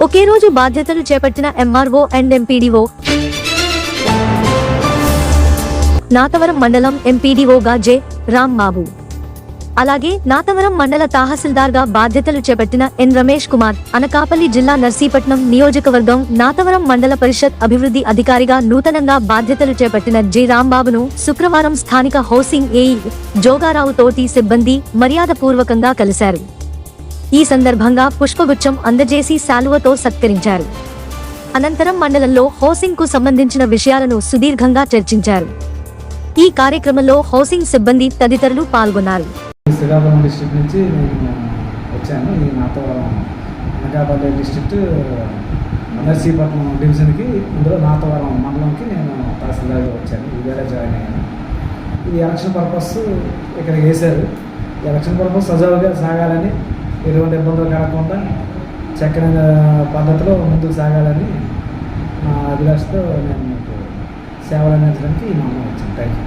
ఒకే రోజు బాధ్యతలు చేపట్టిన ఎంఆర్ఓ అండ్ ఎంపీడీఓ. నాతవరం మండలం ఎంపీడీఓగా జె. రాంబాబు. అలాగే నాతవరం మండల తహసీల్దార్గా బాధ్యతలు చేపట్టిన ఎన్. రమేష్ కుమార్ అనకాపల్లి జిల్లా నర్సీపట్నం నియోజకవర్గం నాతవరం మండల పరిషత్ అభివృద్ధి అధికారిగా నూతనంగా బాధ్యతలు చేపట్టిన జె. రాంబాబును శుక్రవారం స్థానిక హౌసింగ్ ఏఈ జోగారావు తోటి సిబ్బంది మర్యాదపూర్వకంగా కలిశారు. ఈ సందర్భంగా పుష్పగుచ్చం అందజేసి శాలువతో సత్కరించారు. అనంతరం మండలంలో హౌసింగ్కు సంబంధించిన విషయాలను సుదీర్ఘంగా చర్చించారు. ఈ కార్యక్రమంలో హౌసింగ్ సిబ్బంది తదితరులు పాల్గొన్నారు. శ్రీకాకుళం డిస్ట్రిక్ట్ నుంచి వచ్చాను. ఈ నాతో అనకాపల్లి డిస్ట్రిక్ట్ నర్సీపట్నం డివిజన్కి ఇందులో నాతవరం మండలంకి నేను తహసీల్దార్గా వచ్చాను. ఇవేళ జాయిన్ అయ్యాను. ఈ ఎలక్షన్ పర్పస్ ఇక్కడ వేశారు. ఎలక్షన్ పర్పస్ సజావుగా సాగాలని ఎటువంటి ఇబ్బందులు కలగకుండా చక్కని పద్ధతిలో ముందుకు సాగాలని నా అభిలాషతో నేను మీకు సేవలు అందించడానికి ఈ నామం వచ్చాను థ్యాంక్ యూ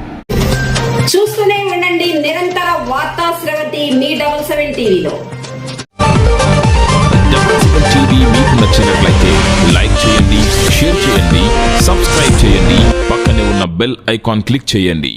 చూస్తూనే ఉండండి నిరంతర వార్తా స్రవంతి మీ డబల్ సెవెన్ టీవీలో. టీవీ మీకు నచ్చినట్లయితే లైక్ చేయండి షేర్ చేయండి సబ్స్క్రైబ్ చేయండి పక్కనే ఉన్న బెల్ ఐకాన్ క్లిక్ చేయండి.